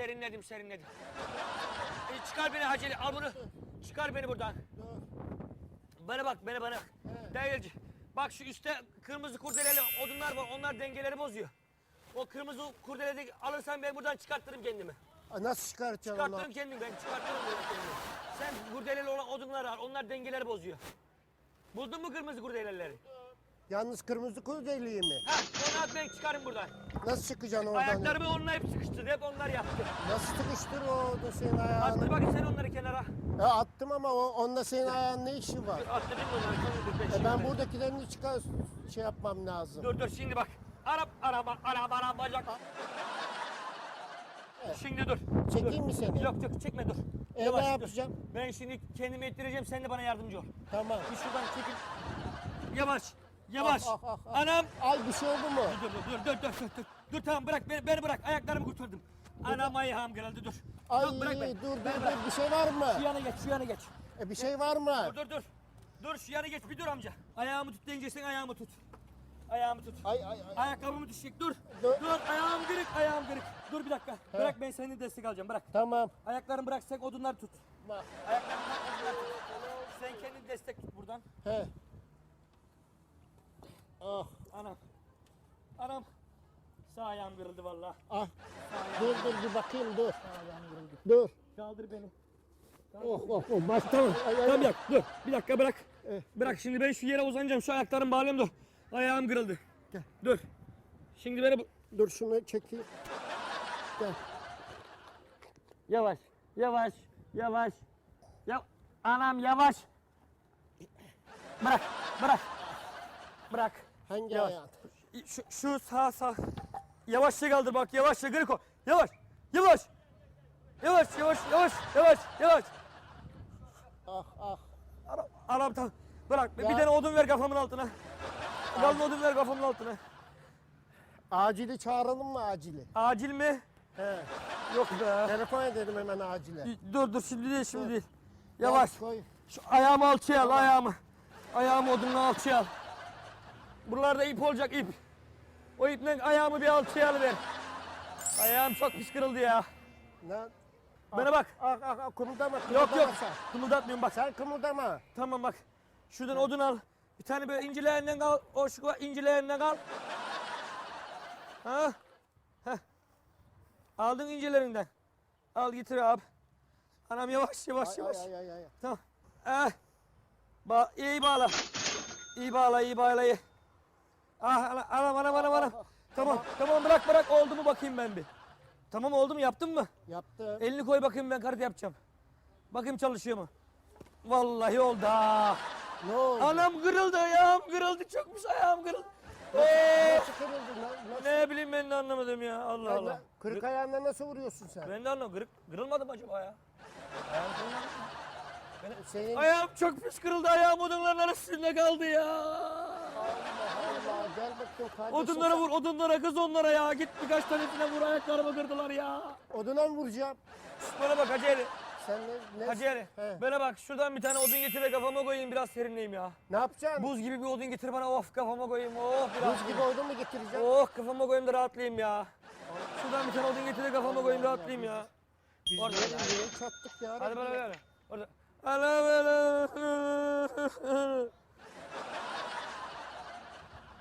Serinledim serinledim. E, çıkar beni Haceli al bunu. Çıkar beni buradan. Bana bak bana bana. Değilci. Bak şu üstte kırmızı kurdeleli odunlar var. Onlar dengeleri bozuyor. O kırmızı kurdeleli alırsan ben buradan çıkartırım kendimi. Aa, Nasıl çıkartacaksın onu? Çıkartırım kendimi ben çıkartırım kendimi. Sen kurdeleli olan odunları al. Onlar dengeleri bozuyor. Buldun mu kırmızı kurdeleleri? Yalnız kırmızı kurdeliği mi? Ha onu at ben çıkarım buradan. Nasıl çıkacaksın oradan? Ayaklarımı onunla hep sıkıştırdı. Hep onlar yaptı. Nasıl sıkıştır o da senin ayağını? Attır bakayım sen onları kenara. Ya attım ama o, onda senin ayağın ne işi var? Attırdım onları. Dur ben E ben buradakilerini çıkar şey yapmam lazım. Dur dur şimdi bak. Arap araba araba araba bacak. Şimdi dur. Çekeyim mi seni? Yok yok çekme dur. E, Yavaş, ne dur. yapacağım? Ben şimdi kendimi ettireceğim sen de bana yardımcı ol. Tamam. Bir şuradan çekil. Yavaş. Yavaş. Ah, ah, ah. Anam. Ay bir şey oldu mu? Dur dur dur dur dur dur. Dur, dur tamam bırak beni, beni bırak. Ayaklarımı kurtardım. Anam ayağım kırıldı dur. Ay Yok, bırak beni. dur dur Beni dur bırak. bir şey var Şu mı? yana geç şu yana geç. E bir şey var mı? Dur dur dur. Dur şu yana geç bir dur amca. Ayağımı tut deyince sen ayağımı tut. Ayağımı tut. Ay ay ay. Ayakkabımı düşecek dur. Dur. Dur ayağım kırık ayağım kırık. Dur bir dakika. Bırak ben senin destek alacağım bırak. Tamam. Ayaklarını bırak sen odunları tut. Bak. Ayaklarını bırak tut. Sen kendin destek tut buradan. He. Ah Anam. Anam. Sağ ayağım kırıldı valla. ah. Dur dur bir bakayım dur. Sağ ayağım kırıldı. Dur. Kaldır beni. Oh oh oh. Bak tamam. Ay, ay, Tamam dakika dur. Bir dakika bırak. Eh. Bırak şimdi ben şu yere uzanacağım. Şu ayaklarımı bağlayayım dur. Ayağım kırıldı. Gel. Dur. Şimdi beni bu... Dur şunu çekeyim. Gel. Yavaş. Yavaş. Yavaş. Ya anam yavaş. Bırak. Bırak. Bırak. Hangi Yavaş. ayağın? Şu, şu sağ sağ. Yavaşça kaldır bak. Yavaşça Griko. Yavaş. Yavaş. Yavaş yavaş yavaş yavaş yavaş. Ah ah. Anam, anam tamam. Bırak. Bir Ya. tane odun ver kafamın altına. Kalın odun ver kafamın altına. Acili çağıralım mı acili? Acil mi? He. Yok be. Telefon edelim hemen acile. Dur dur şimdi değil şimdi değil. Yavaş. Gel, koy. Şu ayağımı alçıya al ayağımı. Ayağımı odunla alçıya al. Buralarda ip olacak ip. O iple ayağımı bir alçıya alıver. Ayağım çok pis kırıldı ya. Ne? Bana bak. Ah ah ah kımıldama Yok yok. sen. Kımıldatmıyorum bak. Sen kımıldama. Tamam bak. Şuradan odun al. Bir tane böyle incilerinden kal. O şu incilerinden kal. Ha? Heh. Aldın incilerinden. Al getir abi. Anam yavaş yavaş Ay yavaş. ay ay ay. ay. Tamam. Eh. Ba iyi bağla. İyi bağla, iyi bağla. iyi. Ah, ana- anam, anam, anam, anam. Tamam, tamam bırak bırak. Oldu mu bakayım ben bir. Tamam oldu mu? Yaptın mı? Yaptım. Elini koy bakayım ben karate yapacağım. Bakayım çalışıyor mu? Vallahi oldu ha. Ne oldu? Anam kırıldı, ayağım kırıldı. Çokmuş ayağım kırıldı. Nasıl kırıldın lan? Nasıl? ne bileyim ben de anlamadım ya. Allah Ay, Allah. Kırık ayağınla nasıl vuruyorsun sen? Ben de anlamadım. Kırık, kırılmadı mı acaba ya? Ayağım kırılmadı mı? Senin Ayağım çok pis kırıldı. Ayağım odunların arasında kaldı ya. Allah gel bakayım kardeşim. Odunlara vur, odunlara kız onlara ya. Git birkaç tanesine vur. Ayaklarımı kırdılar ya. Oduna mı vuracağım? Şş, Bana bak Hacı Ali. Sen ne? ne Hacı Ali. He. Bana bak şuradan bir tane odun getir de kafama koyayım biraz serinleyeyim ya. Ne yapacaksın? Buz gibi bir odun getir bana of kafama koyayım. Oh biraz. Buz gibi odun mu getireceksin? Oh kafama koyayım da rahatlayayım ya. Şuradan bir tane odun getir de kafama koyayım rahatlayayım ya. Biz Orada. niye çattık ya? Hadi bana ver. Orada. Ana bana.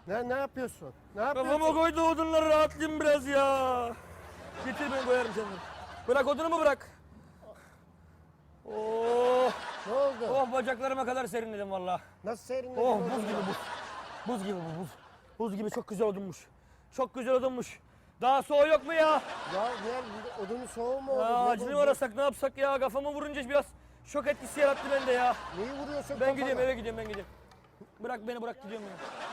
Ne, ne yapıyorsun? Ne yapıyorsun? Kafama koydu odunları rahatlayayım biraz ya. Getir ben koyarım seni. Bırak odunu mu bırak? Oh, Ne oldu? oh bacaklarıma kadar serinledim valla. Nasıl serinledin Oh buz gibi buz. Buz gibi bu buz. Buz gibi çok güzel odunmuş. Çok güzel odunmuş. Daha soğuk yok mu ya? Ya ne odunu soğuğu mu oldu? Ya acını mı arasak ne yapsak ya? Kafama vurunca biraz şok etkisi yarattı bende ya. Neyi vuruyorsun Ben kafana? gidiyorum eve gidiyorum ben gidiyorum. Bırak beni bırak gidiyorum ben.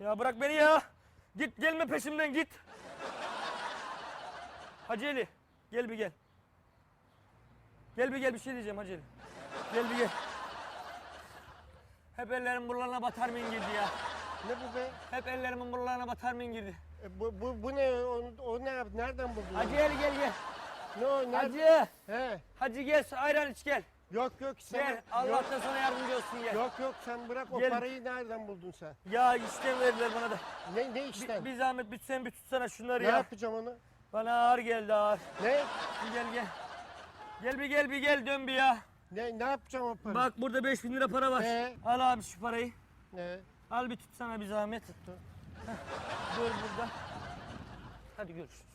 Ya bırak beni ya. Git gelme peşimden git. Hacı Ali gel bir gel. Gel bir gel bir şey diyeceğim Hacı Ali. Gel bir gel. Hep ellerimin buralarına batar mı girdi ya. Ne bu be? Hep ellerimin buralarına batar mı girdi. E, bu, bu, bu ne? O, o ne? Nereden buldun? Hacı Ali gel gel. Ne o? Nerede? Hacı. He. Hacı gel ayran iç gel. Yok yok sen. Gel Allah da sana yardımcı olsun gel. yok yok sen bırak o Gel. parayı nereden buldun sen? Ya işten verdiler bana da. Ne ne Bir, işten? bir zahmet bir sen bir tutsana şunları ne ya. yapacağım onu? Bana ağır geldi ağır. Ne? Bir gel gel. Gel bir gel bir gel dön bir ya. Ne, ne yapacağım o parayı? Bak burada 5000 lira para var. Ee? Al abi şu parayı. Ne? Al bir tutsana bir zahmet. Heh, Dur burada. Hadi görüşürüz.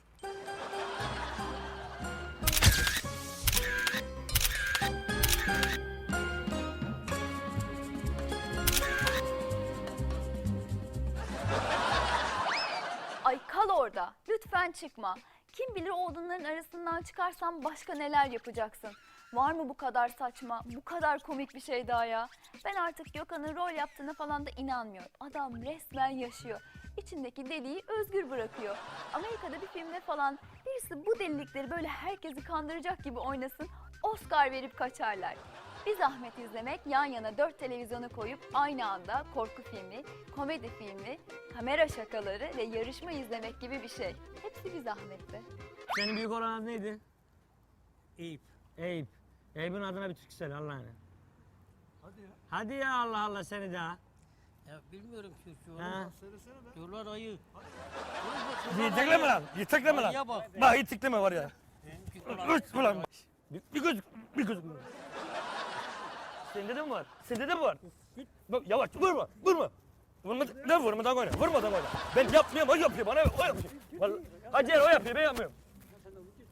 Çıkma. Kim bilir o odunların arasından çıkarsan başka neler yapacaksın. Var mı bu kadar saçma, bu kadar komik bir şey daha ya? Ben artık Gökhan'ın rol yaptığına falan da inanmıyorum. Adam resmen yaşıyor. İçindeki deliği özgür bırakıyor. Amerika'da bir filmde falan birisi bu delilikleri böyle herkesi kandıracak gibi oynasın, Oscar verip kaçarlar. Bir zahmet izlemek yan yana dört televizyonu koyup aynı anda korku filmi, komedi filmi, kamera şakaları ve yarışma izlemek gibi bir şey. Hepsi bir zahmetti. Senin büyük adı neydi? Eyüp. Eyüp. Eyüp'ün adına bir türkü söyle Allah'ını. Hadi ya. Hadi ya Allah Allah seni daha. Ya bilmiyorum Türkçe Ha. Söylesene be. Diyorlar ayı. Yitekleme lan. Yitekleme lan. Ayıya bak. Bak yitekleme var ya. Üç ulan. Bir, bir göz, bir göz. Sende de mi var? Sende de mi var? Bak yavaş vurma, vurma. Vurma, ne vurmadan oyna, vurmadan oyna. Ben yapmıyorum, o yapıyor, bana o yapıyor. Vallahi, Hacı o yapıyor, ben yapmıyorum.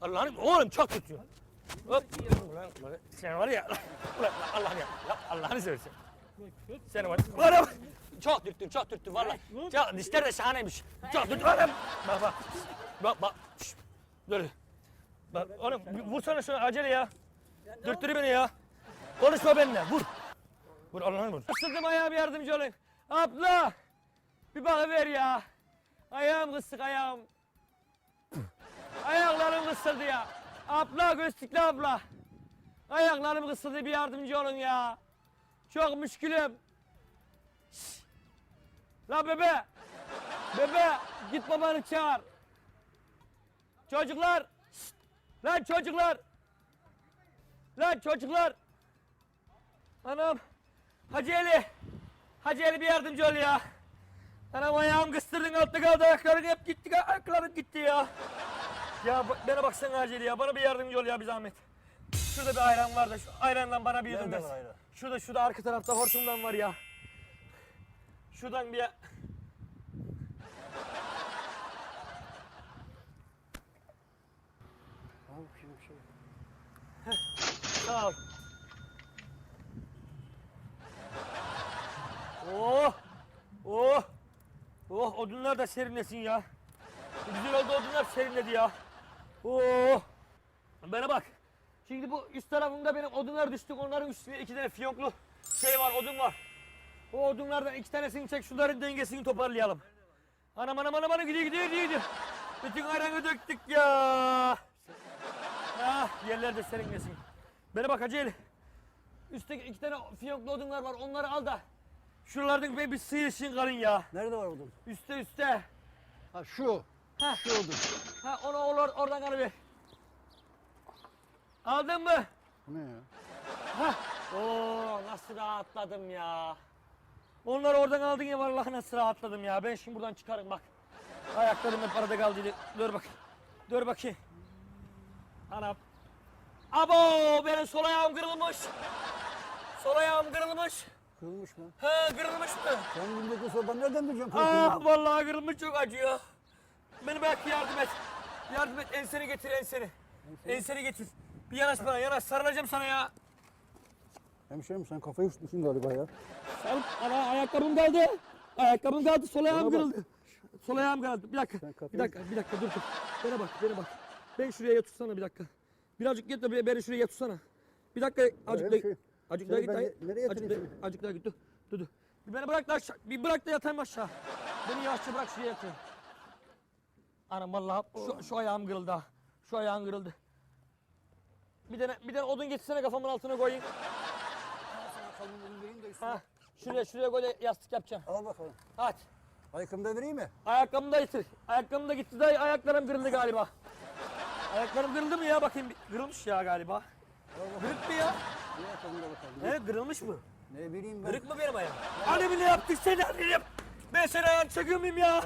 Allah'ım, oğlum çok tutuyor. Hop. Ulan, ulan, sen var ya, ulan Allah'ını ya, ya Allah'ını seversen. Sen var, ama. Çok dürttün, çok dürttün vallahi. Çok, dişler de şahaneymiş. Çok dürttün, anam. Bak bak, bak bak. Dur. Bak oğlum vursana şunu acele ya. Dürttürü beni ya. Konuşma benimle vur. Vur Allah'ını vur. Isırdım ayağım yardımcı olun. Abla. Bir bakıver ya. Ayağım kısık ayağım. Ayaklarım kısıldı ya. Abla göstikli abla. Ayaklarım kısıldı bir yardımcı olun ya. Çok müşkülüm. La bebe. Bebe git babanı çağır. Çocuklar. Lan çocuklar. Lan çocuklar. Anam. Hacı Ali. Hacı Ali bir yardımcı ol ya. Anam ayağım kıstırdın altta kaldı ayakların hep gitti ayakların gitti ya. Ya bana baksana Hacı Ali ya bana bir yardımcı ol ya bir zahmet. Şurada bir ayran var da şu ayrandan bana bir yudum ver. Şurada şurada arka tarafta hortumdan var ya. Şuradan bir Al şimdi şey. Sağ ol. Oh! Oh! Oh odunlar da serinlesin ya. Güzel oldu odunlar serinledi ya. Oh! Bana bak. Şimdi bu üst tarafında benim odunlar düştü. Onların üstüne iki tane fiyonklu şey var, odun var. O odunlardan iki tanesini çek, şunların dengesini toparlayalım. Anam anam anam anam gidiyor gidiyor gidiyor. Bütün ayranı döktük ya. Ah yerler de serinlesin. Bana bak Hacı. Üstteki iki tane fiyonklu odunlar var onları al da. Şuralardan bir, bir sıyırsın karın ya. Nerede var odun? Üste üste. Ha şu. Ha, Şu odun. ha onu olur oradan alıver. Aldın mı? Bu ne ya? Ha. Oo nasıl rahatladım ya. Onları oradan aldın ya vallahi nasıl rahatladım ya. Ben şimdi buradan çıkarım bak. Ayaklarım hep arada kaldıydı. Dur bak. Dur bakayım. Anam. Abo benim sol ayağım kırılmış. Sol ayağım kırılmış. Kırılmış mı? Ha kırılmış mı? Sen sonra ben nereden bileceğim Aa kırıldığını? vallahi kırılmış çok acıyor. Beni belki yardım et. Yardım et enseni getir enseni. Enseni getir. Bir yanaş bana yanaş sarılacağım sana ya. Hemşerim sen kafayı üşütmüşsün galiba ya. Al, ana ayakkabım kaldı. Ayakkabım kaldı. Sol ayağım Bana bak. kırıldı. Sol ayağım kaldı. Bir dakika. Sen kafayı- Bir dakika. Bir dakika dur dur. Bana bak. Bana bak. Ben şuraya yatırsana bir dakika. Birazcık git de be- beni şuraya yatırsana. Bir dakika. Azıcık da, şey- azıcık daha git. ben ne- nereye yatırayım da- Azıcık daha git. Dur. Dur dur. Bir beni bırak da aşağı. Bir bırak da yatayım aşağı. Beni yavaşça bırak şuraya yatayım. Anam vallahi şu, şu ayağım kırıldı ha. Şu ayağım kırıldı. Bir tane, bir tane odun getirsene kafamın altına koyayım. Ha, şuraya şuraya koy da yastık yapacağım. Al bakalım. Hadi. Ayakkabımı da vereyim mi? Ayakkabımı da getir. Ayakkabım da gitti dayı. Ayaklarım kırıldı galiba. Ayaklarım kırıldı mı ya? Bakayım. Kırılmış ya galiba. Kırık mı ya? Bakalım. He kırılmış mı? Ne bileyim ben. Kırık mı benim ayağım? Hani bile yaptık sen hani yap. Ben seni ayağını çekiyor muyum ya?